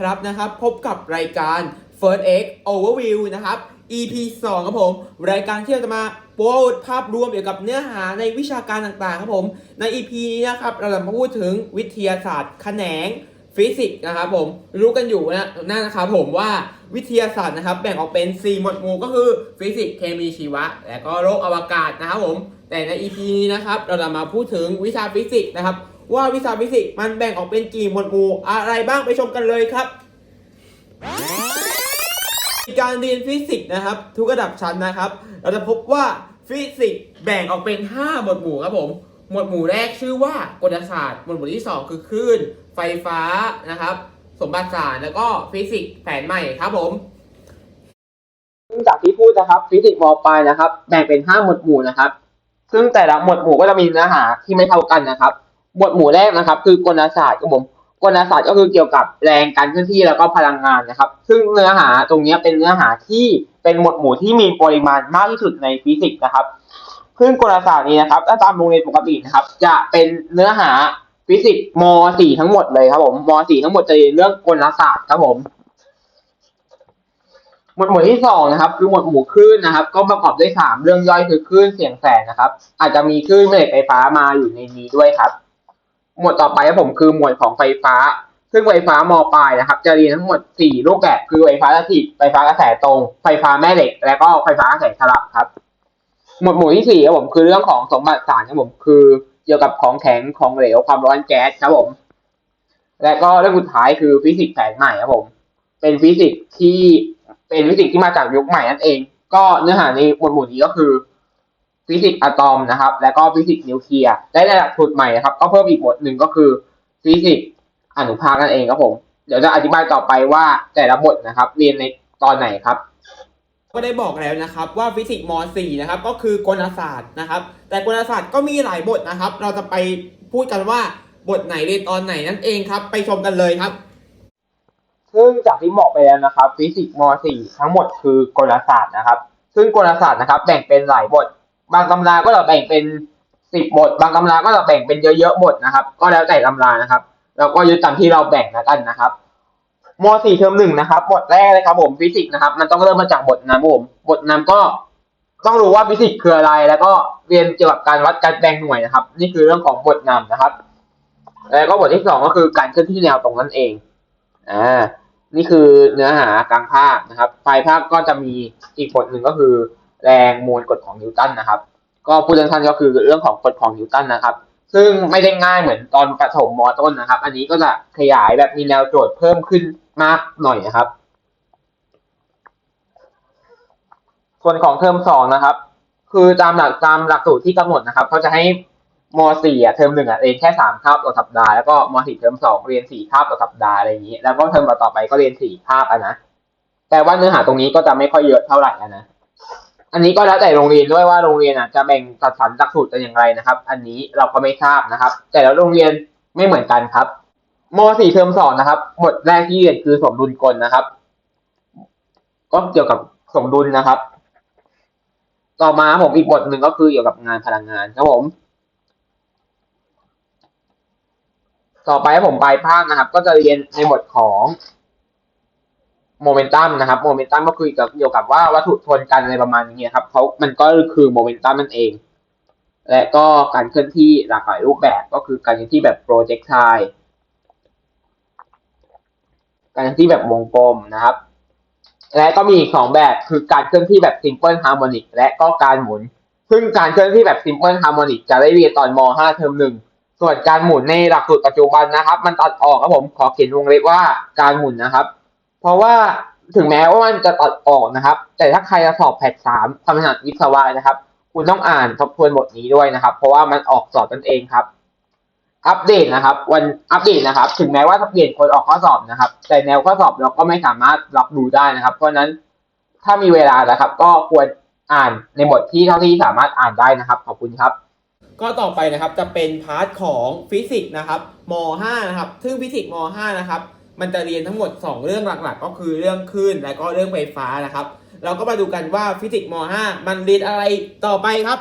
ครับนะครับพบกับรายการ First X Overview นะครับ EP 2ครับผม รายการที่เราจะมาโปรดภาพรวมเกี่ยวกับเนื้อหาในวิชาการต่างๆครับผม ใน EP นี้นะครับเราจะมาพูดถึงวิทยาศาสตร์แขนงฟิสิกส์นะครับผมรู้กันอยู่นะนั่นนะครับผมว่าวิทยาศาสตร์นะครับแบ่งออกเป็น 4 หมวดหมู่ก็คือฟิสิกส์เคมีชีวะ และก็โลกอวกาศนะครับผม แต่ใน EP นี้นะครับเราจะมาพูดถึงวิชาฟิสิกส์นะครับ ว่าวิชาฟิสิกส์มันแบ่งออกเป็นกี่หมวดหมู่อะไรบ้างไปชมกันเลยครับ การเรียนฟิสิกส์นะครับ ทุกระดับชั้นนะครับ เราจะพบว่าฟิสิกส์แบ่งออกเป็น 5 หมวดหมู่ครับผมหมวดหมู่แรกชื่อว่ากลศาสตร์ หมวดหมู่ที่ 2 คือคลื่น ไฟฟ้านะครับ สมบัติศาสตร์แล้วก็ฟิสิกส์แผนใหม่ครับผมซึ่งจากที่พูดนะครับฟิสิกส์มปลายนะครับ แบ่งเป็น 5 หมวดหมู่นะครับ ซึ่งแต่ละหมวดหมู่ก็จะมีเนื้อหาที่ไม่เท่ากันนะครับ หมวดหมู่แรกนะครับ คือกลศาสตร์ครับผมกลศาสตร์ก็คือเกี่ยวกับแรงการเคลื่อนที่แล้วก็พลังงานนะครับ ซึ่งเนื้อหาตรงนี้เป็นเนื้อหาที่เป็นหมวดหมู่ที่มีปริมาณมากที่สุดในฟิสิกส์นะครับซึ่งกลศาสตร์นี้นะครับถ้าตามโรงเรียนปกตินะครับ จะเป็นเนื้อหาฟิสิกส์ม .4 ทั้งหมดเลยครับผมม .4 ทั้งหมดจะเรียนเรื่องกลศาสตร์ครับผมหมวดหมู่ที่สองนะครับคือหมวดหมู่คลื่นนะครับ ก็ประกอบด้วยสามเรื่องย่อยคือคลื่นเสียงแสงนะครับ อาจจะมีคลื่นแม่เหล็กไฟฟ้ามาอยู่ในนี้ด้วยครับ หมวดต่อไปครับผมคือหมวดของไฟฟ้า ซึ่งไฟฟ้ามอปลายนะครับ จะเรียนทั้งหมดสี่รูปแบบคือไฟฟ้าสถิตไฟฟ้ากระแสตรง ไฟฟ้าแม่เหล็ก และก็ไฟฟ้ากระแสสลับครับ หมวดหมู่ที่สี่ครับผมคือเรื่องของสมบัติสารครับผมคือเกี่ยวกับของแข็งของเหลวความร้อนแก๊สครับผม และก็เรื่องสุดท้ายคือฟิสิกส์แผนใหม่ครับผม เป็นฟิสิกส์ที่เป็นฟิสิกส์ที่มาจากยุคใหม่นั่นเอง ก็เนื้อหาในหมวดหมู่นี้ก็คือ ฟิสิกส์อะตอมนะครับ แล้วก็ฟิสิกส์นิวเคลียร์และในหลักสูตรใหม่นะครับ ก็เพิ่มอีกหมวดหนึ่งก็คือฟิสิกส์อนุภาคนั่นเองครับผม เดี๋ยวจะอธิบายต่อไปว่าแต่ละบทนะครับ เรียนในตอนไหนครับ ก็ได้บอกแล้วนะครับว่าฟิสิกส์ม .4 นะครับก็คือกลศาสตร์นะครับ แต่กลศาสตร์ก็มีหลายบทนะครับ เราจะไปพูดกันว่าบทไหนเรียนตอนไหนนั่นเองครับ ไปชมกันเลยครับซึ่งจากที่บอกไปแล้วนะครับ ฟิสิกส์ม .4 ทั้งหมดคือกลศาสตร์นะครับ ซึ่งกลศาสตร์นะครับแบ่งเป็นหลายบท บางตำราก็จะแบ่งเป็นสิบบท บางตำราก็จะแบ่งเป็นเยอะๆบทนะครับ ก็แล้วแต่ตำรานะครับ แล้วก็ยึดตามที่เราแบ่งแล้วกันนะครับม .4 เทอมหนึ่งนะครับ บทแรกเลยครับผมฟิสิกส์นะครับ มันต้องเริ่มมาจากบทนำผม บทนำก็ต้องรู้ว่าฟิสิกส์คืออะไร แล้วก็เรียนเกี่ยวกับการวัดการแบ่งหน่วยนะครับ นี่คือเรื่องของบทนำนะครับ แล้วก็บทที่สองก็คือการเคลื่อนที่แนวตรงนั่นเอง อ่า นี่คือเนื้อหากลางภาคนะครับปลายภาคก็จะมีอีกบทหนึ่งก็คือ แรงมวลกฎของนิวตันนะครับ ก็พูดสั้นๆก็คือเรื่องของกฎของนิวตันนะครับ ซึ่งไม่ได้ง่ายเหมือนตอนประถมมต้นนะครับ อันนี้ก็จะขยายแบบมีแนวโจทย์เพิ่มขึ้นมากหน่อยนะครับ ส่วนของเทอมสองนะครับ คือตามหลักตามหลักสูตรที่กำหนดนะครับเขาจะให้ม .4 อะเทอมหนึ่งอะเรียนแค่สามคาบต่อสัปดาห์แล้วก็ม .4 เทอมสองเรียนสี่คาบต่อสัปดาห์อะไรอย่างนี้ แล้วก็เทอมต่อไปก็เรียนสี่คาบอะนะแต่ว่าเนื้อหาตรงนี้ก็จะไม่ค่อยเยอะเท่าไหร่อะนะ อันนี้ก็แล้วแต่โรงเรียนด้วยว่าโรงเรียนอะจะแบ่งจัดสรรหลักสูตรกันอย่างไรนะครับ อันนี้เราก็ไม่ทราบนะครับ แต่แล้วโรงเรียนไม่เหมือนกันครับม .4 เทอมสองนะครับบทแรกที่เรียนคือสมดุลกลนะครับ ก็เกี่ยวกับสมดุลนะครับ ต่อมาผมอีกบทหนึ่งก็คือเกี่ยวกับงานพลังงานครับผม ต่อไปผมปลายภาคนะครับ ก็จะเรียนในบทของ โมเมนตัมนะครับโมเมนตัมก็คือเกี่ยวกับว่าวัตถุชนกันอะไรประมาณนี้ครับเขามันก็คือโมเมนตัมนั่นเอง และก็การเคลื่อนที่หลากหลายรูปแบบก็คือการเคลื่อนที่แบบโปรเจกไทการเคลื่อนที่แบบวงกลมนะครับ และก็มีอีกสองแบบคือการเคลื่อนที่แบบ simple harmonic และก็การหมุน ซึ่งการเคลื่อนที่แบบ simple harmonic จะได้เรียนตอนม .5 เทอมหนึ่งส่วนการหมุนในหลักสูตรปัจจุบันนะครับ มันตัดออกครับผมขอเขียนวงเล็บว่าการหมุนนะครับ ราะว่าถึงแม้ว่ามันจะตัดออกนะครับ แต่ถ้าใครจะสอบแพทสามความถนัดวิศวะนะครับ คุณต้องอ่านทบทวนบทนี้ด้วยนะครับ เพราะว่ามันออกสอบนั่นเองครับ อัปเดตนะครับ วันอัปเดตนะครับ ถึงแม้ว่าจะเปลี่ยนคนออกข้อสอบนะครับ แต่แนวข้อสอบเราก็ไม่สามารถรับรู้ได้นะครับ เพราะฉะนั้นถ้ามีเวลานะครับ ก็ควรอ่านในบทที่เท่าที่สามารถอ่านได้นะครับ ขอบคุณครับ ก็ต่อไปนะครับจะเป็นพาร์ทของฟิสิกส์นะครับม .5 นะครับ ซึ่งฟิสิกส์ม .5 นะครับ มันจะเรียนทั้งหมด 2 เรื่องหลักๆ ก็คือเรื่องคลื่นและก็เรื่องไฟฟ้านะครับ เราก็มาดูกันว่าฟิสิกส์ม .5 มันเรียนอะไรต่อไปครับ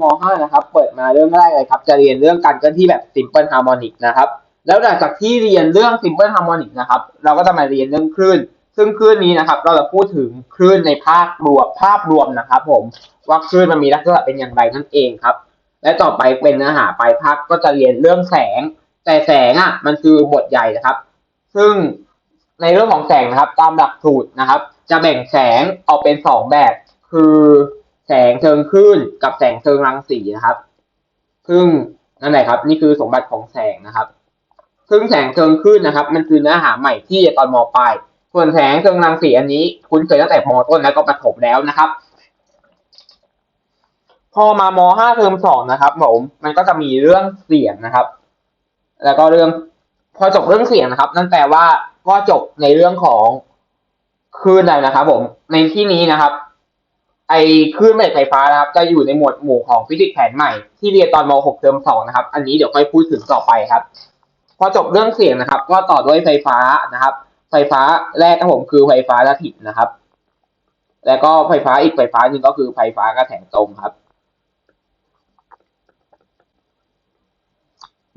ม .5 นะครับ เปิดมาเรื่องแรกเลยครับ จะเรียนเรื่องการเคลื่อนที่แบบ simple harmonic นะครับ แล้วหลังจากที่เรียนเรื่อง simple harmonic นะครับ เราก็จะมาเรียนเรื่องคลื่น ซึ่งคลื่นนี้นะครับ เราจะพูดถึงคลื่นในภาพรวมภาพรวมนะครับ ผม ว่าคลื่นมันมีลักษณะเป็นอย่างไรนั่นเองครับ และต่อไปเป็นเนื้อหาปลายภาคก็จะเรียนเรื่องแสง แต่แสงอะมันคือบทใหญ่นะครับ ซึ่งในเรื่องของแสงนะครับ ตามหลักสูตรนะครับ จะแบ่งแสงออกเป็นสองแบบ คือแสงเชิงคลื่นกับแสงเชิงรังสีนะครับ ซึ่งนั่นแหละครับ นี่คือสมบัติของแสงนะครับ ซึ่งแสงเชิงคลื่นนะครับ มันคือเนื้อหาใหม่ที่ตอนมปลายส่วนแสงเชิงรังสีอันนี้ คุ้นเคยตั้งแต่มต้นแล้วก็ประถมแล้วนะครับ พอมามห้าเทอมสองนะครับผมมันก็จะมีเรื่องเสียงนะครับ แล้วก็เรื่องพอจบเรื่องเสียงนะครับ นั่นแปลว่าก็จบในเรื่องของคลื่นแล้วนะครับ ผม ในที่นี้นะครับ ไอคลื่นแม่เหล็กไฟฟ้านะครับ จะอยู่ในหมวดหมู่ของฟิสิกส์แผนใหม่ ที่เรียนตอนม .6 เทอมสองนะครับ อันนี้เดี๋ยวค่อยพูดถึงต่อไปครับ พอจบเรื่องเสียงนะครับ ก็ต่อด้วยไฟฟ้านะครับ ไฟฟ้าแรกครับผมคือไฟฟ้าสถิตนะครับ แล้วก็ไฟฟ้าอีกไฟฟ้าหนึ่งก็คือไฟฟ้ากระแสตรงครับ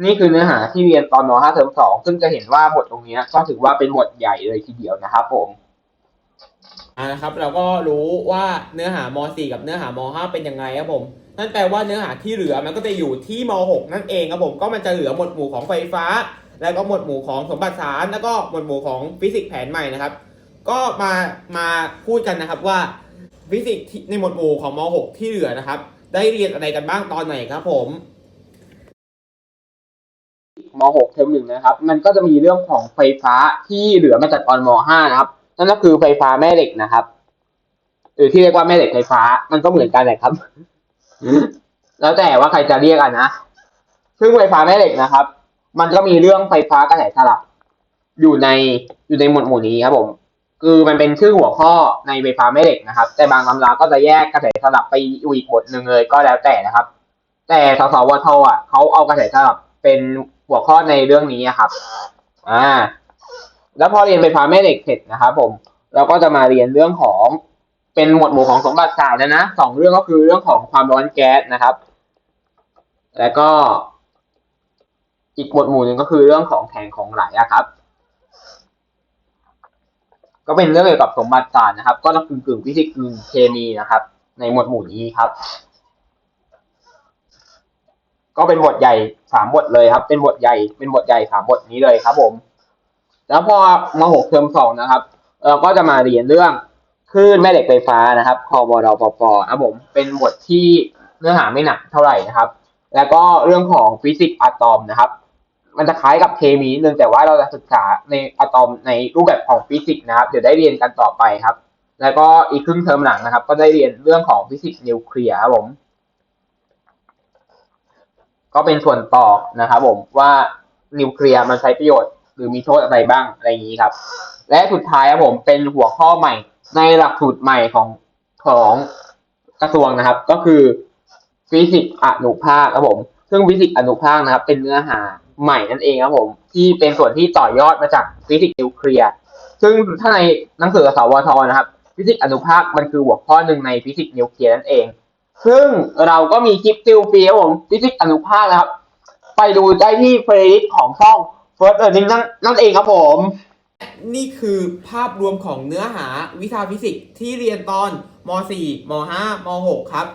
นี่คือเนื้อหาที่เรียนตอนม .5 เทอมสองซึ่งจะเห็นว่าบทตรงนี้ก็ถือว่าเป็นบทใหญ่เลยทีเดียวนะครับผมอ่านะครับเราก็รู้ว่าเนื้อหาม .4 กับเนื้อหาม .5 เป็นยังไงครับผมนั่นแปลว่าเนื้อหาที่เหลือมันก็จะอยู่ที่ม .6 นั่นเองครับผมก็มันจะเหลือหมวดหมู่ของไฟฟ้า แล้วก็หมวดหมู่ของสมบัติศารแล้วก็หมวดหมู่ของฟิสิกส์แผนใหม่นะครับก็มามาพูดกันนะครับว่าฟิสิกส์ในหมวดหมู่ของม .6 ที่เหลือนะครับ ได้เรียนอะไรกันบ้างตอนไหนครับผม ม .6 เทอมหนึ่งนะครับ มันก็จะมีเรื่องของไฟฟ้าที่เหลือมาจากตอนม .5 นะครับ นั่นก็คือไฟฟ้าแม่เหล็กนะครับ หรือที่เรียกว่าแม่เหล็กไฟฟ้า มันก็เหมือนกันแหละครับ แล้วแต่ว่าใครจะเรียกอะนะ ซึ่งไฟฟ้าแม่เหล็กนะครับ มันก็มีเรื่องไฟฟ้ากระแสสลับ อยู่ในอยู่ในหมวดหมู่นี้ครับผมคือมันเป็นชื่อหัวข้อในไฟฟ้าแม่เหล็กนะครับ แต่บางตำราก็จะแยกกระแสสลับไปอยู่อีกบทหนึ่งเลยก็แล้วแต่นะครับ แต่สสวทอะเขาเอากระแสสลับเป็น หัวข้อในเรื่องนี้ครับ อ่า แล้วพอเรียนไฟฟ้าแม่เหล็กเสร็จนะครับผม เราก็จะมาเรียนเรื่องของเป็นหมวดหมู่ของสมบัติศาสตร์นะนะสองเรื่องก็คือเรื่องของความร้อนแก๊สนะครับ แล้วก็อีกหมวดหมู่หนึ่งก็คือเรื่องของแข็งของไหลครับ ก็เป็นเรื่องเกี่ยวกับสมบัติศาสตร์นะครับ ก็กึ่งกึ่งฟิสิกส์กึ่งเคมีนะครับ ในหมวดหมู่นี้ครับ ก็เป็นบทใหญ่สามบทเลยครับ เป็นบทใหญ่เป็นบทใหญ่สามบทนี้เลยครับ ผม แล้วพอมาหกเทอมสองนะครับเราก็จะมาเรียนเรื่องคลื่นแม่เหล็กไฟฟ้านะครับคอบอดปปครับผมเป็นบทที่เนื้อหาไม่หนักเท่าไหร่นะครับ แล้วก็เรื่องของฟิสิกส์อะตอมนะครับ มันจะคล้ายกับเคมีนึงแต่ว่าเราจะศึกษาในอะตอมในรูปแบบของฟิสิกส์นะครับ เดี๋ยวได้เรียนกันต่อไปครับ แล้วก็อีกครึ่งเทอมหลังนะครับ ก็ได้เรียนเรื่องของฟิสิกส์นิวเคลียร์ครับผม ก็เป็นส่วนต่อนะครับผมว่านิวเคลียร์มันใช้ประโยชน์หรือมีโทษอะไรบ้างอะไรอย่างนี้ครับ และสุดท้ายครับผมเป็นหัวข้อใหม่ในหลักสูตรใหม่ของของกระทรวงนะครับ ก็คือฟิสิกส์อนุภาคครับผม ซึ่งฟิสิกส์อนุภาคนะครับ เป็นเนื้อหาใหม่นั่นเองครับผม ที่เป็นส่วนที่ต่อยอดมาจากฟิสิกส์นิวเคลียร์ซึ่งถ้าในหนังสือสวทนะครับ ฟิสิกส์อนุภาคมันคือหัวข้อหนึ่งในฟิสิกส์นิวเคลียร์นั่นเอง ซึ่งเราก็มีคลิปซิลฟรีครับผมฟิสิกส์อนุภาคนะครับ ไปดูได้ที่เพลย์ลิสต์ของช่อง First Learning นั่นนั่นเองครับผม นี่คือภาพรวมของเนื้อหาวิชาฟิสิกส์ที่เรียนตอนม .4 ม .5 ม .6 ครับ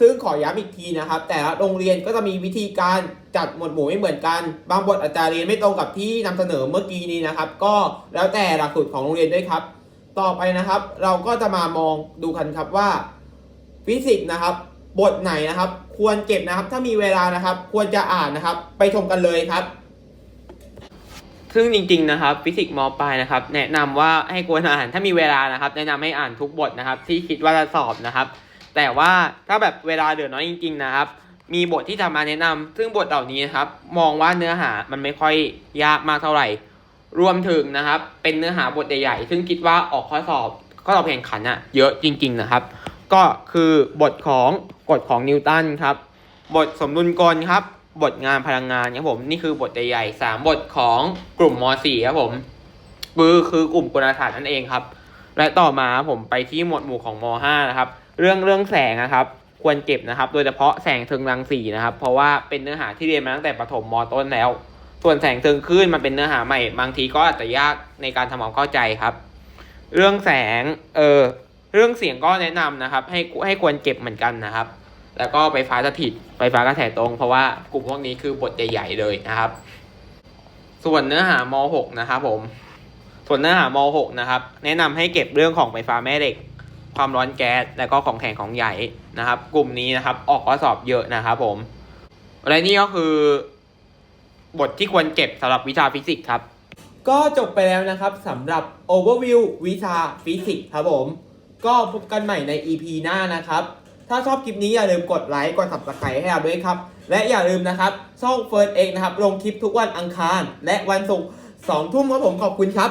ซึ่งขอย้ำอีกทีนะครับ แต่ละโรงเรียนก็จะมีวิธีการจัดหมวดหมู่ไม่เหมือนกัน บางบทอาจจะเรียนไม่ตรงกับที่นำเสนอเมื่อกี้นี้นะครับ ก็แล้วแต่หลักสูตรของโรงเรียนด้วยครับ ต่อไปนะครับ เราก็จะมามองดูกันครับว่าฟิสิกส์นะครับ บทไหนนะครับ ควรเก็บนะครับ ถ้ามีเวลานะครับ ควรจะอ่านนะครับ ไปชมกันเลยครับ ซึ่งจริงๆนะครับ ฟิสิกส์มปลายนะครับ แนะนำว่าให้ควรอ่านถ้ามีเวลานะครับ แนะนำให้อ่านทุกบทนะครับ ที่คิดว่าจะสอบนะครับ แต่ว่าถ้าแบบเวลาเหลือน้อยจริง ๆ นะครับ มีบทที่จะมาแนะนำซึ่งบทเหล่านี้นะครับ มองว่าเนื้อหามันไม่ค่อยยากมากเท่าไหร่ รวมถึงนะครับ เป็นเนื้อหาบทใหญ่ๆซึ่งคิดว่าออกข้อสอบข้อสอบแข่งขันอะเยอะจริง ๆ นะครับ ก็คือบทของ กฎของนิวตันครับ บทสมดุลกลครับ บทงานพลังงานครับผม นี่คือบทใหญ่ๆสามบทของกลุ่มม .4 ครับผมคือคือกลุ่มกลศาสตร์นั่นเองครับ และต่อมาผมไปที่หมวดหมู่ของม .5 นะครับ เรื่องเรื่องแสงนะครับ ควรเก็บนะครับ โดยเฉพาะแสงเทิงรังสีนะครับ เพราะว่าเป็นเนื้อหาที่เรียนมาตั้งแต่ประถมมต้นแล้ว ส่วนแสงเทิงคลื่นมันเป็นเนื้อหาใหม่ บางทีก็อาจจะยากในการทำความเข้าใจครับ เรื่องแสง เออ เรื่องเสียงก็แนะนำนะครับ ให้ให้ควรเก็บเหมือนกันนะครับ แล้วก็ไฟฟ้าสถิตไฟฟ้ากระแสตรง เพราะว่ากลุ่มพวกนี้คือบทใหญ่ๆเลยนะครับ ส่วนเนื้อหาม6นะครับผม ส่วนเนื้อหาม6นะครับ แนะนำให้เก็บเรื่องของไฟฟ้าแม่เหล็ก ความร้อนแก๊ส และก็ของแข็งของใหญ่นะครับ กลุ่มนี้นะครับ ออกข้อสอบเยอะนะครับผม และนี่ก็คือบทที่ควรเก็บสำหรับวิชาฟิสิกส์ครับ ก็จบไปแล้วนะครับสำหรับ Overview วิชาฟิสิกส์ครับผม ก็พบกันใหม่ใน EP หน้านะครับ ถ้าชอบคลิปนี้อย่าลืมกดไลค์ กด subscribe ให้เราด้วยครับ และอย่าลืมนะครับช่องเฟิร์นเอกนะครับ ลงคลิปทุกวันอังคาร และวันศุกร์สองทุ่มครับผมขอบคุณครับ